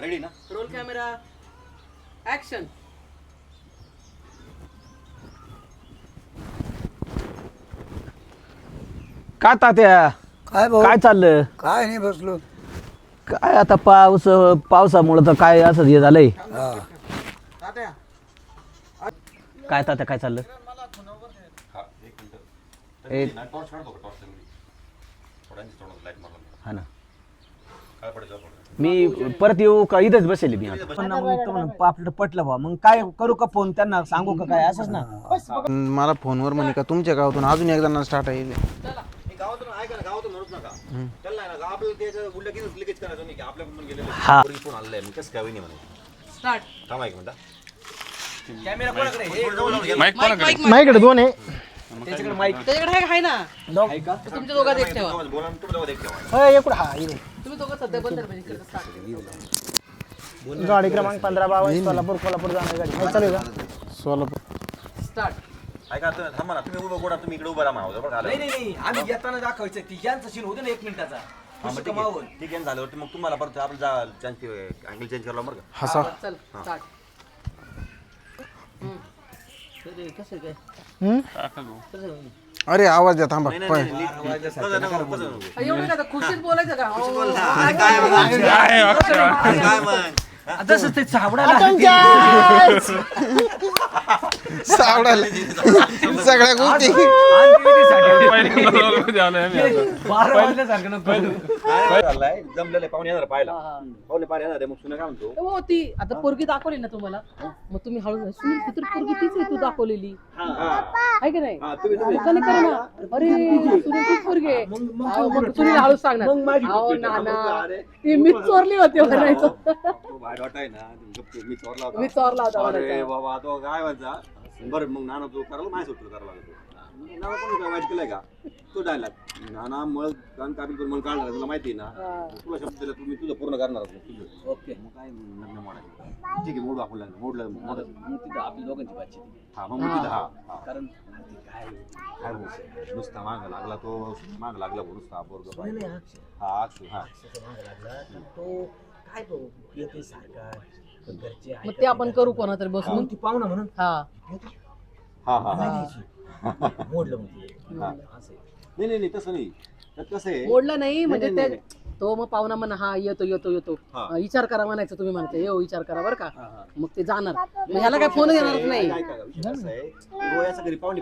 Ready ना? Roll camera action काय तात्या? काय भाऊ? काय चाललं? काय नाही बसलो. काय आता पाऊस पावसामुळं तर काय असं हे झालंय? हा. काय तात्या काय चाललं? हा एक मिनिट. एक- टॉर्च काढतो का? टॉर्च थोड्यांची थोडं लाइट मारला हा ना. मी परत येऊ का? इथंच बसेल मी आता. पण मग तो म्हणून आपलं पटलं बा मग काय करू का फोन? त्यांना सांगू का काय? असंच ना. मला फोनवर म्हणे का तुमच्या गावातून अजून एकदा स्टार्ट आहे हे गावातून ऐका ना गावातून म्हणूच नका. त्याला आहे ना आपल्याला त्याचं उल्लेख लगेच करायचं नाही की हा. फोन आलेला आहे मी कसं काय वहिनी म्हणे? स्टार्ट थांबा एक मिनिट. कॅमेरा कोणाकडे माझ्याकडे दोन आहे. त्याच्याकडे माईक त्याच्याकडे आहे- आहे ना? तर तुमच्या दोघात एक ठेवा बोला ना, तुम्ही एकूण हा दोघं सध्या बंद. गाडी क्रमांक पंधरा बावीस सोलापूर कोल्हापूर जाणार गाडी. काय चालू आहे का? सोलापूर. स्टार्ट ऐका तुम्ही थांबा ना. तुम्ही उभं गोडा तुम्ही इकडे उभं राहा बरं नाही नाही नाही. आम्ही येताना दाखवायचं. तिघांचं सीन होतं ना एक मिनिटाचा. खुशी कमावून ठीक आहे. झाल्यावरती मग तुम्हाला परत आपलं जा चेंज अँगल चेंज बरं का? हसा. चल स्टार्ट अरे आवाज द्या थांबा. एवढं खुशीत बोलायचं का हो. काय तसंच ते साबडाला सावडाले सगळ्या गोष्टी. बारा वाजल्यासारखं नको. करू. काय चाललंय जमलेलं पाहुणे येणार पाहायला. पाहुणे पाहायला येणार आहे. मग सुना काय म्हणतो? हो ती आता पोरगी दाखवली ना तुम्हाला? मग तुम्ही हळू सुनील पोरगी तीच आहे तू दाखवलेली. आहे की नाही? दुकाने कर ना अरे सुनील तीच पोरगी आहे. अहो, मग सुनील हळू सांगणार. अहो नाना. ती मीच चोरली होती म्हणायचं. तो बाहेर वाटाय ना गप्प मी चोरला होता मी चोरला होता अरे म्हणायचं. बाबा तो काय व्हायचा बरं मग नाना तो करायला माझ्या सुटलं करायला लागतो नाना कोणी काय वाईट केलंय का? तो डायलॉग नाना मळ कान कापी करून मग काढला तुला माहिती आहे ना? तुला शब्द दिला तुम्ही तुझं पूर्ण करणार तुझं. ओके. मग काय लग्न मोडायचं? ठीक आहे मोडू आपण लग्न मोडलं मोडलं मग तिथं आपली दोघांची बातचीत आहे. हा मग मी तिथं हा. हा. कारण काय काय बोलतो? नुसता माग लागला तो माग लागला भाऊ नुसता पोरग नाही, नाही, अक्षय. हा अक्षय हा. अक्षयचा मागं लागला तर तो काय भाऊ येते सारखा पण घरचे मग ते आपण करू कोणा तरी बसून. ती पाहुणा म्हणून. हा. हा हा हा. मोडलं म्हणजे हा. असं आहे. नाही नाही नाही तसं नाही. त्यात कसं आहे मोडलं नाही म्हणजे नाही, ते तो मग पाहुणा म्हणा हा येतो येतो येतो. हा. विचार करा म्हणायचं तुम्ही म्हणायचं येऊ विचार करा बरं का. हा, हा. मग ते जाणार. मग ह्याला काय फोन येणारच नाही. ऐका, ऐका, विषय कसा आहे, डोळ्याच्या घरी पाहुणे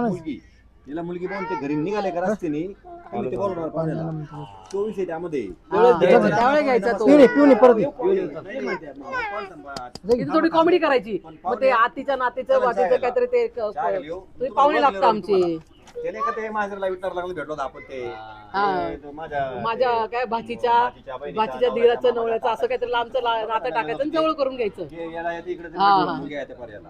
मुलगी. याला मुलगी पाहून ते घरी निघाले का रस्त्याने तुम्ही ते बोलवणार पाहुण्याला तो विषय त्यामध्ये. हा, त्यावेळेला घ्यायचा तो. इथे थोडी कॉमेडी करायची. मग ते आतीच्या नातीचं वाटीचं काहीतरी ते क- तुम्ही पाहुणे लागता आमचे. त्याने का ते माझ्याला विचार लागलं भेटलो होतो आपण ते. हा. माझ्या माझ्या काय भाचीच्या भाचीच्या, बहिणीच्या, भाचीच्या दिराचं नवऱ्याचं असं काहीतरी लांबचं ला- नातं टाकायचं आणि जवळ करून घ्यायचं. याला येते इकडे ते हा, हा. मुलगी आहे त्या पर्याला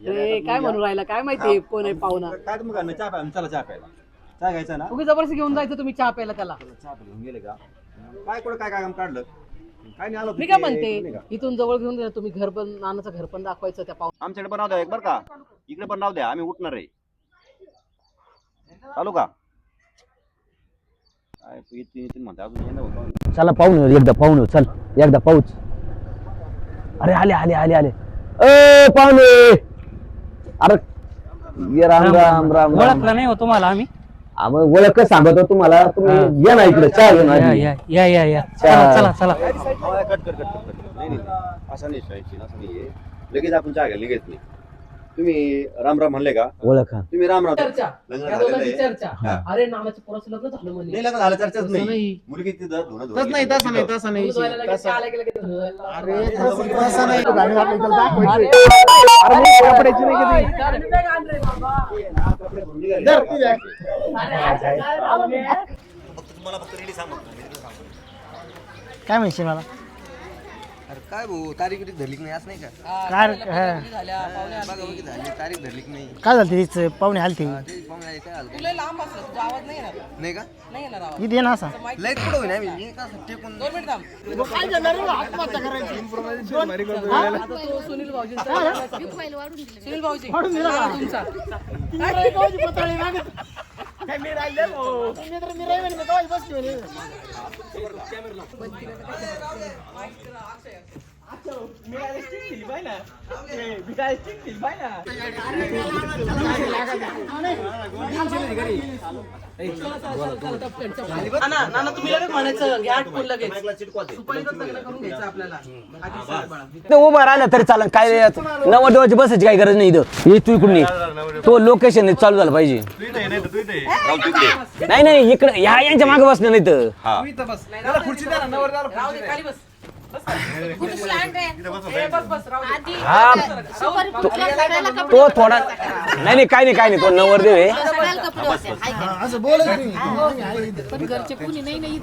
काय म्हणून राहिला? काय माहिती कोण आहे पाहुणा? काय तुम्ही करणार? चहा प्यायला चला चहा प्यायला. चहा घ्यायचा ना? उगी जबरदस्ती घेऊन जायचं तुम्ही चहा प्यायला त्याला. चहा घेऊन गेले का? काय कुठं काय काय काम काढलं? काय नाही आलं मी काय म्हणते? इथून जवळ घेऊन गेलं तुम्ही घर पण नानाचं घर पण दाखवायचं त्या पाहु आमच्याकडे पण नाव द्या एक बरं का. इकडे पण नाव द्या आम्ही उठणार आहे. चालू का? काय येतील येतील म्हणते अजून येणं होतं. चला पाहून येऊ, एकदा पाहून येऊ, चल एकदा पाहूच. अरे आले आले आले आले. ए पाहुणे! अरे ये राम राम राम राम. ओळखलं नाही हो तुम्हाला आम्ही. आ, मग ओळख सांगतो तुम्हाला. तुम्ही या ना इकडे चहा घेऊन या आधी. या या या या. चला. चला चला चला. कट कर कट कर कट कर. नाही नाही. नाही. असं नाही शाळेची असं नाही आहे लगेच आपण चहा लगेच नाही. तुम्ही राम राम म्हणले का ओळख हा. तुम्ही राम राम चर्चा लग्न या झालेलं दोघांची आहे. चर्चा हा. अरे नानाच्या पोराचं लग्न झालं नाही म्हणजे लग्न झालं चर्चाच तसं नाही नाही. मुलगी तिथं धुणं धुवत तसं नाही तसं नाही. तसं नाही धुवायला लगेच चहा आला की लगेच धुवायला. अरे अरे, तसं नाही तू गाडी घातली त्याला अरे, दाखवायची. अरे मग कपड्याची नाही का ती? गाडी बॅग आण रे बाबा. कपडे धुवून निघाले. धर ती बॅग. अरे, अरे, काय. फक्त तुम्हाला फक्त रेडी सांगतो. काय म्हणशील मला अरे काय भाऊ तारीख बिरीख धरली की नाही? असं नाही का? काय हा. झाल्या. बघा बघी झाली तारीख धरली की नाही? काय झालं तिचं पाहुणे आलती ते? पाहुणे आले काय झालं? तुला लांब असलं तुझा आवाज नाही येणार. नाही का? नाही येणार आवाज. इथे ये ना असा. लई कुठं होईना मी? मी कसं टेकून दोन मिनिट थांब. आता तो सुनील भाऊजींचा सुनील भाऊजी मी राहिले भाऊ मी तर मी राहिले मी तो बस घेऊन हा, तुमचा नाना नाना तुम्ही लगेच म्हणायचं घ्या आटपून लगेच सुपारीतच लग्न करून घ्यायचं आपल्याला आधी सरळ बाळा. ते उभं राहिलं तरी चालेल काय नव्वद देवाची बसायची काही गरज नाही इथं ये तू इकडून ये. तो लोकेशन चालू झालं पाहिजे नाही नाही इकडे ह्या यांच्या मागे बसलं नाही तर राहू दे खाली बस हा तो थोडा नाही नाही काय नाही काय नाही. तो नवर देव आहे. असं बोलत नाही पण घरचे कुणी नाही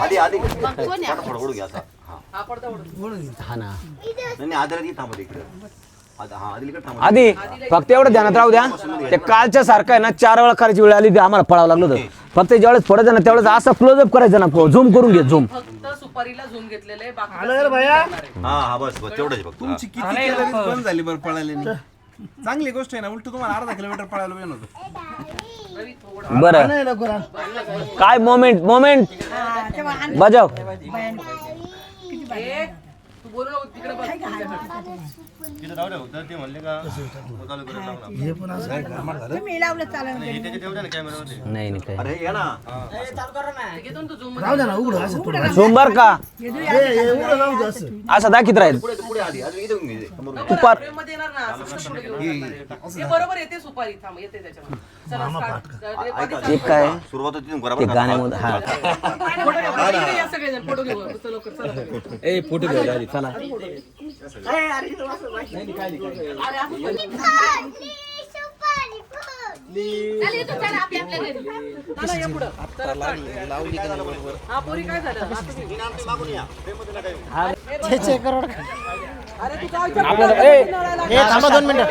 आधी आधी घ्या असा हा हा ना नाही आधी थांबत इकडे आधी फक्त एवढं ध्यानात राहू द्या. ते कालच्या सारखं आहे ना चार वेळा करायची वेळ आली ते आम्हाला पळावं लागलं होतं. फक्त ज्यावेळेस फोडायचं ना त्यावेळेस असं क्लोजअप करायचं ना झूम करून घे झूम फक्त सुपारीला झूम घेतलेलं आहे बाकी आलं रे भैया. हा हा बस बस तेवढंच हा. तुमची किती कॅलरीज बंद झाली बरं पळायला नाही चांगली गोष्ट आहे ना उलट तुम्हाला अर्धा किलोमीटर पळायला वेळ होतं बरं. नाही लवकर. आण. काय मोमेंट मोमेंट बजाव. एक तू बोलू नको तिकडे बस तुमच्याकडे. तिथं राहू द्या, तर ते म्हणले का चालू करून लावणार. हे पण असं काय कामाला झालं? हे त्याच्यात ठेवू द्या ना कॅमेरामध्ये. नाही नाही काय अरे या ना ते घेतो ना तू झूम राहू द्या ना उघडं असं थोडं. झूम बर का हे, हे उघडं राहू द्या असं असं दाखीत राहील पुढे पुढे आधी अजून इथं घेऊन घे. तुपारमध्ये येणार ना असं पुढे घेऊन जाणार. हे. बरोबर येते सुपारी थांब येते त्याच्यामध्ये. चला स्टार्ट. ऐका, ते काय सुरुवात होती तिथून करा. ते बरं का? गाण्यामध्ये हा. फोटो घ्या इकडे या सगळेजण फोटो घेऊ चला लवकर चला ए फोटो घ्या आधी चला. चालेल तू चला आपल्या आपल्या घरी. चला या पुढं. चला, start. हा पोरी काय झालं? हा, तुम्ही- करोड अरे तू काय विचार- हे थांबा दोन मिनिटं.